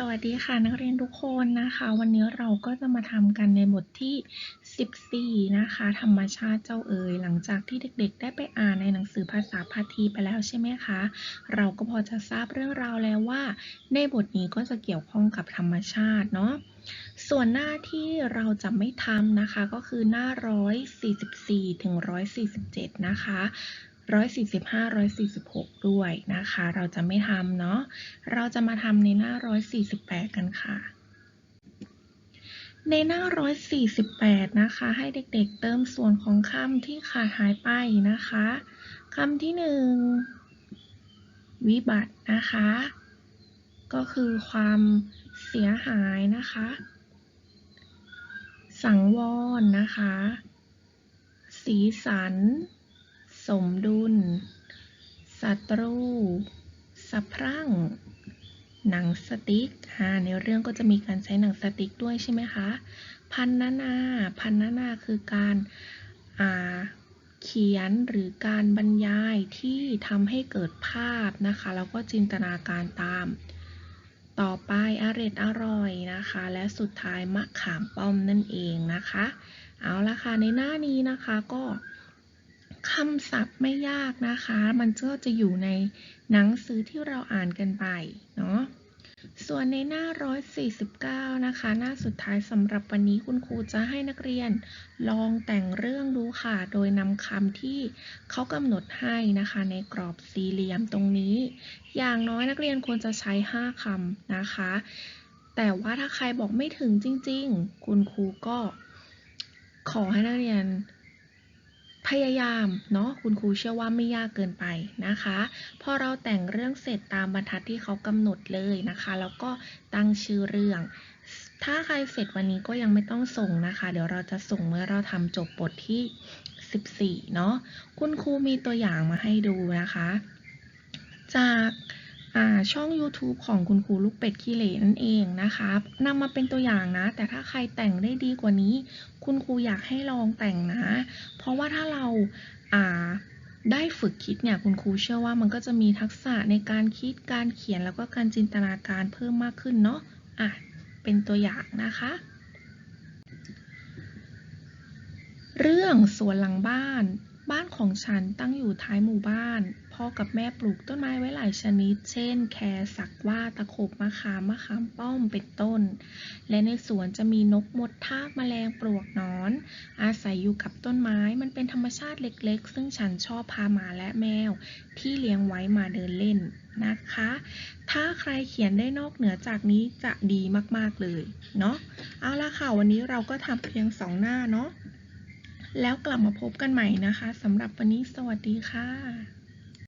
สวัสดีค่ะนักเรียนทุกคนนะคะ วันนี้เราก็จะมาทำกันในบทที่ 14 นะคะ ธรรมชาติเจ้าเอ๋ยหลังจากที่เด็กๆ ได้ไปอ่านในหนังสือภาษาพาทีไปแล้วใช่ไหมคะ เราก็พอจะทราบเรื่องราวแล้วว่า ในบทนี้ก็จะเกี่ยวข้องกับธรรมชาติเนาะส่วนหน้าที่เราจะไม่ทำนะคะก็คือหน้า 144 ถึง 147 นะคะ 145 146 ด้วยนะคะ เราจะไม่ทำเนาะ เราจะมาทำในหน้า 148 กันค่ะ ในหน้า 148 นะคะ ให้เด็กๆเติมส่วนของคำที่ขาดหายไปนะคะคำที่1วิบัตินะคะ ก็คือความเสียหายนะคะ สังวรนะคะ สีสัน สมดุล ศัตรู สะพรั่ง หนังสติ๊กอ่าในเรื่องก็จะมีการใช้หนังสติ๊กด้วยใช่ไหมคะ พันนานาพันนานาคือการเขียนหรือการบรรยายที่ทำให้เกิดภาพนะคะ แล้วก็จินตนาการตาม ต่อไปอร็ดอร่อยนะคะ และสุดท้ายมะขามป้อมนั่นเองนะคะ เอาละค่ะในหน้านี้นะคะก็ คำศัพท์ไม่ยากนะคะ มันก็จะอยู่ในหนังสือที่เราอ่านกันไปเนาะส่วนในหน้า 149 นะคะ หน้าสุดท้ายสำหรับวันนี้คุณครูจะให้นักเรียนลองแต่งเรื่องดูค่ะ โดยนำคำที่เขากำหนดให้นะคะ ในกรอบสี่เหลี่ยมตรงนี้ อย่างน้อยนักเรียนควรจะใช้ 5คำนะคะ แต่ว่าถ้าใครบอกไม่ถึงจริง ๆ คุณครูก็ขอให้นักเรียน พยายามเนาะคุณครูเชื่อว่าไม่ยากเกินไปนะคะ พอเราแต่งเรื่องเสร็จตามบรรทัดที่เขากำหนดเลยนะคะ แล้วก็ตั้งชื่อเรื่อง ถ้าใครเสร็จวันนี้ก็ยังไม่ต้องส่งนะคะ เดี๋ยวเราจะส่งเมื่อเราทำจบบทที่ 14 เนาะคุณครูมีตัวอย่างมาให้ดูนะคะ จาก ช่อง YouTube ของคุณครูลูกเป็ดขี้เหร่นั่นเองนะคะนำมาเป็นตัวอย่างนะ แต่ถ้าใครแต่งได้ดีกว่านี้ คุณครูอยากให้ลองแต่งนะ เพราะว่าถ้าเราได้ฝึกคิดเนี่ยคุณครูเชื่อว่ามันก็จะมีทักษะในการคิดการเขียนแล้วก็การจินตนาการเพิ่มมากขึ้นเนาะอะเป็นตัวอย่างนะคะ เรื่องสวนหลังบ้าน บ้านของฉันตั้งอยู่ท้ายหมู่บ้าน พ่อกับแม่ปลูกต้นไม้ไว้หลายชนิด เช่น แคสักว่าตะขบมะขามมะขามป้อมเป็นต้น และในสวนจะมีนกมดทากแมลงปลวกนอน อาศัยอยู่กับต้นไม้มันเป็นธรรมชาติเล็กๆ ซึ่งฉันชอบพาหมาและแมว ที่เลี้ยงไว้มาเดินเล่นนะคะ ถ้าใครเขียนได้นอกเหนือจากนี้จะดีมากๆเลยเนาะเอาละค่ะวันนี้เราก็ทำเพียงสองหน้าเนาะแล้วกลับมาพบกันใหม่นะคะสำหรับวันนี้สวัสดีค่ะ